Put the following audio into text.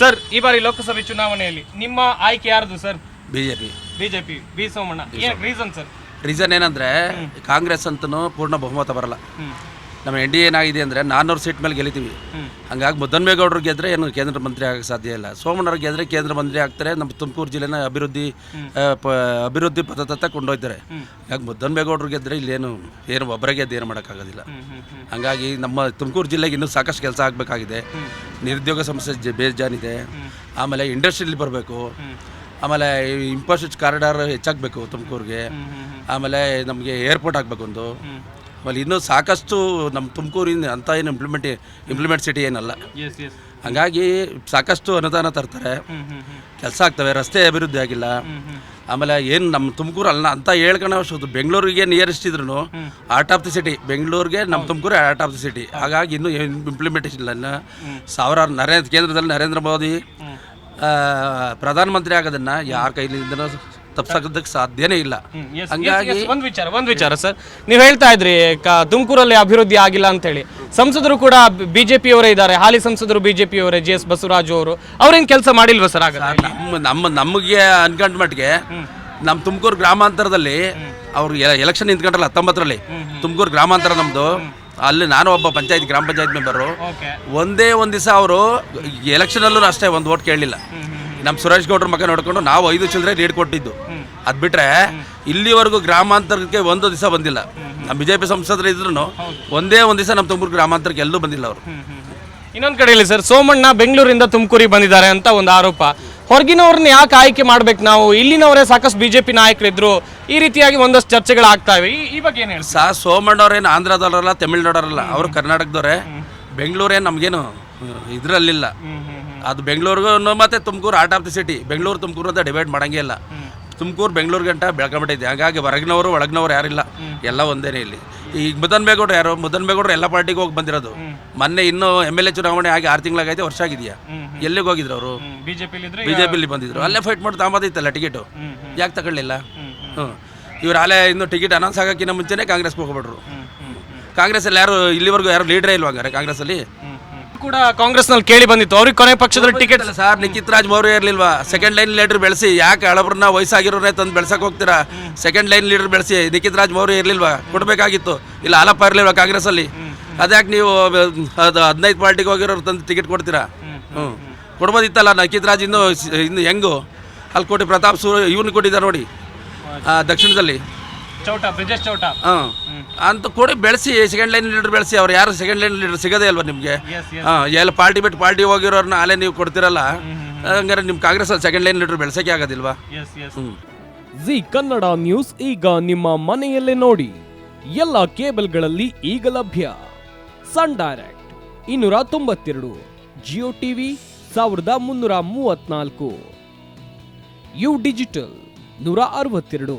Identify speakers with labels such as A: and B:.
A: Sir ಈ ಬಾರಿ ಲೋಕಸಭೆ ಚುನಾವಣೆಯಲ್ಲಿ ನಿಮ್ಮ ಆಯ್ಕೆ ಯಾರ್ದು sir?
B: BJP. J P
A: BJP B Somanna. ಏನ್ ರೀಸನ್ ಸರ್?
B: ರೀಸನ್ ಏನಂದ್ರೆ ಕಾಂಗ್ರೆಸ್ ಅಂತೂ ಪೂರ್ಣ ಬಹುಮತ ಬರಲ್ಲ.
A: ಹ್ಮ್.
B: ನಮ್ಮ ಎನ್ ಡಿ ಏನಾಗಿದೆ ಅಂದರೆ ನಾನ್ನೂರು ಸೀಟ್ ಮೇಲೆ ಗೆಲ್ತೀವಿ. ಹಂಗಾಗಿ ಮುದ್ದನ್ಮೇಗೌಡರು ಗೆದ್ರೆ ಏನು ಕೇಂದ್ರ ಮಂತ್ರಿ ಆಗಕ್ಕೆ ಸಾಧ್ಯ ಇಲ್ಲ. ಸೋಮಣ್ಣವ್ರು ಗೆದ್ರೆ ಕೇಂದ್ರ ಮಂತ್ರಿ ಆಗ್ತಾರೆ ನಮ್ಮ ತುಮಕೂರು ಜಿಲ್ಲೆನ ಅಭಿವೃದ್ಧಿ ಪ- ಅಭಿವೃದ್ಧಿ ಪಥದತ್ತ ಕೊಂಡೊಯ್ತಾರೆ. ಹಾಗಾಗಿ ಮುದ್ದನ್ಮೇಗೌಡರು ಗೆದ್ರೆ ಇಲ್ಲೇನು ಏನು ಒಬ್ಬರೇ ಗೆದ್ದು ಏನು ಮಾಡೋಕ್ಕಾಗೋದಿಲ್ಲ. ಹಾಗಾಗಿ ನಮ್ಮ ತುಮಕೂರು ಜಿಲ್ಲೆಗೆ ಇನ್ನೂ ಸಾಕಷ್ಟು ಕೆಲಸ ಆಗಬೇಕಾಗಿದೆ. ನಿರುದ್ಯೋಗ ಸಮಸ್ಯೆ ಜ- ಬೇಜಾನಿದೆ ಆಮೇಲೆ ಇಂಡಸ್ಟ್ರಿಯಲ್ಲಿ ಬರಬೇಕು. ಆಮೇಲೆ ಇಂಫ್ರಾಸ್ಟ್ರಕ್ಚರ್ ಕಾರಿಡಾರ್ ಹೆಚ್ಚಾಗಬೇಕು ತುಮಕೂರಿಗೆ. ಆಮೇಲೆ ನಮಗೆ ಏರ್ಪೋರ್ಟ್ ಆಗಬೇಕು ಒಂದು. ಆಮೇಲೆ ಇನ್ನೂ ಸಾಕಷ್ಟು ನಮ್ಮ ತುಮಕೂರಿನ ಅಂತ ಏನು ಇಂಪ್ಲಿಮೆಂಟ್ ಇಂಪ್ಲಿಮೆಂಟ್ ಸಿಟಿ ಏನಲ್ಲ. ಹಂಗಾಗಿ ಸಾಕಷ್ಟು ಅನುದಾನ ತರ್ತಾರೆ. ಕೆಲಸ ಆಗ್ತವೆ ರಸ್ತೆ ಅಭಿವೃದ್ಧಿ ಆಗಿಲ್ಲ. ಆಮೇಲೆ ಏನು ನಮ್ಮ ತುಮಕೂರು ಅಲ್ಲ ಅಂತ ಹೇಳ್ಕೊಳ್ಳೋ ಬೆಂಗಳೂರಿಗೆ ನಿಯರೆಸ್ಟ್ ಇದ್ರು ಆರ್ಟ್ ಆಫ್ ದಿ ಸಿಟಿ ಬೆಂಗಳೂರಿಗೆ ನಮ್ಮ Tumakuru art of the city ಹಾಗಾಗಿ ಇನ್ನೂ ಇಂಪ್ಲಿಮೆಂಟೇಷನ್ ಇಲ್ಲ. ಸಾವಿರಾರು ನರೇಂದ್ರ ಕೇಂದ್ರದಲ್ಲಿ ನರೇಂದ್ರ ಮೋದಿ ಪ್ರಧಾನಮಂತ್ರಿ ಆಗೋದನ್ನು ಯಾರ ಕೈಲಿಂದನೂ ತಪ್ಸೋದಕ್ಕೆ ಸಾಧ್ಯನೇ ಇಲ್ಲ. ಹಂಗಾಗಿ.
A: ಒಂದ್ ವಿಚಾರ ಒಂದ್ ವಿಚಾರ ಸರ್ ನೀವು ಹೇಳ್ತಾ ಇದ್ರಿ ಕ- ತುಮಕೂರಲ್ಲಿ ಅಭಿವೃದ್ಧಿ ಆಗಿಲ್ಲ ಅಂತ ಹೇಳಿ ಸಂಸದರು ಕೂಡ ಬಿಜೆಪಿ ಅವರೇ ಇದ್ದಾರೆ. ಹಾಲಿ ಸಂಸದರು ಬಿಜೆಪಿ ಅವರೇ ಜಿ ಎಸ್ ಬಸವರಾಜು ಅವರು. ಅವ್ರೇನ್ ಕೆಲಸ ಮಾಡಿಲ್ವಾ ಸರ್ ಆಗ
B: ನಮ್ಮ ನಮ್ಮ ನಮಗೆ ಅನ್ಕೊಂಡ ಮಟ್ಟಿಗೆ ನಮ್ಮ ತುಮಕೂರು ಗ್ರಾಮಾಂತರದಲ್ಲಿ ಅವ್ರು ಎಲೆಕ್ಷನ್ ನಿಂತ್ಕೊಂಡ್ರಲ್ಲ ಹತ್ತೊಂಬತ್ತರಲ್ಲಿ ತುಮಕೂರು ಗ್ರಾಮಾಂತರ ನಮ್ಮದು ಅಲ್ಲಿ ನಾನು ಒಬ್ಬ ಪಂಚಾಯತ್ ಗ್ರಾಮ ಪಂಚಾಯತ್ ಮೆಂಬರು. ಒಂದೇ ಒಂದು ದಿವಸ ಅವರು ಎಲೆಕ್ಷನಲ್ಲೂ ಅಷ್ಟೇ ಒಂದು ಓಟ್ ಕೇಳಲಿಲ್ಲ. ನಮ್ಮ ಸುರೇಶ್ ಗೌಡ್ರ ಮಗ ನೋಡ್ಕೊಂಡು ನಾವು ಐದು ಚಿಲ್ಲರೆ ರೇಟ್ ಕೊಟ್ಟಿದ್ದು. ಅದು ಬಿಟ್ಟರೆ ಇಲ್ಲಿವರೆಗೂ ಗ್ರಾಮಾಂತರಕ್ಕೆ ಒಂದು ದಿವಸ ಬಂದಿಲ್ಲ. ನಮ್ಮ ಬಿಜೆಪಿ ಸಂಸದರು ಇದ್ರು ಒಂದೇ ಒಂದು ದಿವಸ ನಮ್ಮ ತುಮಕೂರು ಗ್ರಾಮಾಂತರಕ್ಕೆ ಎಲ್ಲೂ ಬಂದಿಲ್ಲ ಅವರು.
A: ಇನ್ನೊಂದು ಕಡೆಯಲ್ಲಿ ಸರ್ ಸೋಮಣ್ಣ ಬೆಂಗಳೂರಿಂದ ತುಮಕೂರಿಗೆ ಬಂದಿದ್ದಾರೆ ಅಂತ ಒಂದು ಆರೋಪ. ಹೊರಗಿನವ್ರನ್ನ ಯಾಕೆ ಆಯ್ಕೆ ಮಾಡ್ಬೇಕು ನಾವು? ಇಲ್ಲಿನವರೇ ಸಾಕಷ್ಟು ಬಿಜೆಪಿ ನಾಯಕರಿದ್ರು. ಈ ರೀತಿಯಾಗಿ ಒಂದಷ್ಟು ಚರ್ಚೆಗಳು ಇವೆ. ಈ- ಬಗ್ಗೆ ಏನು ಹೇಳಿ
B: ಸಾ ಸೋಮಣ್ಣವ್ರೇನು ಆಂಧ್ರದವರಲ್ಲ ತಮಿಳ್ನಾಡವರಲ್ಲ ಅವರು ಕರ್ನಾಟಕದವರೇ. ಬೆಂಗಳೂರೇನು ನಮಗೇನು ಇದರಲ್ಲಿಲ್ಲ. ಅದು ಬೆಂಗಳೂರಿಗೂ ಮತ್ತೆ Tumakuru art of the city Bengaluru Tumakuru ಅಂತ ಡಿವೈಡ್ ಮಾಡಂಗೇ ಇಲ್ಲ. ತುಮಕೂರು ಬೆಂಗಳೂರು ಗಂಟ ಬೆಳ್ಕೊಂಬಿಟ್ಟೈತೆ ಹಾಗಾಗಿ ಹೊರಗಿನವರು ಒಳಗಿನವರು ಯಾರಿಲ್ಲ ಎಲ್ಲ ಒಂದೇನೆ ಇಲ್ಲಿ. ಈಗ ಮುದನ್ ಬೇಗೌಡ್ರು ಯಾರು? ಮುದನ್ ಬೇಗೌಡ್ರು ಎಲ್ಲ ಪಾರ್ಟಿಗೆ ಹೋಗಿ ಬಂದಿರೋದು. ಮೊನ್ನೆ ಇನ್ನೂ ಎಂ ಎಲ್ ಎ ಚುನಾವಣೆ ಆಗಿ ಆರು ತಿಂಗಳಾಗೈತೆ ವರ್ಷ ಆಗಿದೆಯಾ? ಎಲ್ಲಿಗೆ ಹೋಗಿದ್ರು ಅವರು?
A: ಬಿಜೆಪಿ
B: ಬಿ ಜೆ ಪಿಲಿ ಬಂದಿದ್ರು. ಅಲ್ಲೇ ಫೈಟ್ ಮಾಡಿ ತಗೊಂಬೋದಿತ್ತಲ್ಲ ಟಿಕೆಟು ಯಾಕೆ ತಗೊಳ್ಳಿಲ್ಲ? ಹ್ಞೂ ಇವ್ರು ಅಲ್ಲೇ ಇನ್ನು ಟಿಕೆಟ್ ಅನೌನ್ಸ್ ಆಗೋಕ್ಕಿಂತ ಮುಂಚೆನೇ ಕಾಂಗ್ರೆಸ್ಗೆ ಹೋಗ್ಬಿಟ್ರು. ಕಾಂಗ್ರೆಸ್ಸಲ್ಲಿ ಯಾರು ಇಲ್ಲಿವರೆಗೂ ಯಾರು ಲೀಡ್ರೇ ಇಲ್ವಾ ಕಾಂಗ್ರೆಸ್ ಕಾಂಗ್ರೆಸ್ಸಲ್ಲಿ?
A: ಕೂಡ ಕಾಂಗ್ರೆಸ್ನಲ್ಲಿ ಕೇಳಿ ಬಂದಿತ್ತು. ಅವ್ರಿಗೆ ಕೊನೆ ಪಕ್ಷದಲ್ಲಿ ಟಿಕೆಟ್
B: ಇಲ್ಲ ಸರ್? ನಿಖಿತ್ ರಾಜ್ ಮೌರ್ಯ ಇರ್ಲಿಲ್ವಾ? ಸೆಕೆಂಡ್ ಲೈನ್ ಲೀಡರ್ ಬೆಳೆಸಿ. ಯಾಕೆ ಹಳಬ್ರನ್ನ ವಯಸ್ಸಾಗಿರೋರೇ ತಂದು ಬೆಳ್ಸಕ್ಕೆ ಹೋಗ್ತೀರಾ? ಸೆಕೆಂಡ್ ಲೈನ್ ಲೀಡರ್ ಬೆಳೆಸಿ. ನಿಖಿತ್ ರಾಜ್ ಮೌರ್ಯ ಇರ್ಲಿಲ್ವಾ? ಕೊಡಬೇಕಾಗಿತ್ತು. ಇಲ್ಲ ಹಾಲಪ್ಪ ಇರ್ಲಿಲ್ವಾ ಕಾಂಗ್ರೆಸ್ಸಲ್ಲಿ ಅದ್ಯಾಕೆ ನೀವು ಅದು ಹದಿನೈದು ಪಾರ್ಟಿಗೆ ಹೋಗಿರೋರು ತಂದು ಟಿಕೆಟ್ ಕೊಡ್ತೀರಾ? ಹ್ಞೂ ಕೊಡ್ಬೋದಿತ್ತಲ್ಲ ನಿಖಿತ್ ರಾಜ್ ಇನ್ನು ಇನ್ನು ಹೆಂಗು? ಅಲ್ಲಿ ಕೊಟ್ಟು ಪ್ರತಾಪ್ ಸೂ ಇವನು ಕೊಟ್ಟಿದ್ದಾರೆ ನೋಡಿ. ಆ, ದಕ್ಷಿಣದಲ್ಲಿ.
A: ಚೌಟ ಬ್ರಿಜೇಶ್ ಚೌಟ.
B: ಹಾಂ ಅಂತ ಕೊಡಿ ಬೆಳೆಸಿ ಸೆಕೆಂಡ್ ಲೈನ್ ಲೀಡರ್ ಬೆಳೆಸಿ ಅವ್ರು ಯಾರು ಸೆಕೆಂಡ್ ಲೈನ್ ಲೀಡರ್ ಸಿಗೋದೇ ಅಲ್ವಾ ನಿಮಗೆ? ಹಾಂ ಎಲ್ಲ ಪಾರ್ಟಿ ಬಿಟ್ಟು ಪಾರ್ಟಿ ಹೋಗಿರೋರ್ನ ಅಲ್ಲೇ ನೀವು ಕೊಡ್ತಿರಲ್ಲ? ಹಂಗಾರೆ ನಿಮ್ಮ ಕಾಂಗ್ರೆಸ್ಸಲ್ಲಿ ಸೆಕೆಂಡ್ ಲೈನ್ ಲೀಡರ್ ಬೆಳೆಸೋಕೆ ಆಗೋದಿಲ್ವಾ? ಹ್ಞೂ
C: ಜಿ ಕನ್ನಡ ನ್ಯೂಸ್ ಈಗ ನಿಮ್ಮ ಮನೆಯಲ್ಲೇ ನೋಡಿ. ಎಲ್ಲ ಕೇಬಲ್ಗಳಲ್ಲಿ ಈಗ ಲಭ್ಯ. ಸನ್ ಡೈರೆಕ್ಟ್ ಇನ್ನೂರ ತೊಂಬತ್ತೆರಡು. ಜಿಯೋ ಟಿವಿ ಸಾವಿರದ ಮುನ್ನೂರ ಮೂವತ್ನಾಲ್ಕು ಯು ಡಿಜಿಟಲ್ ನೂರ ಅರವತ್ತೆರಡು.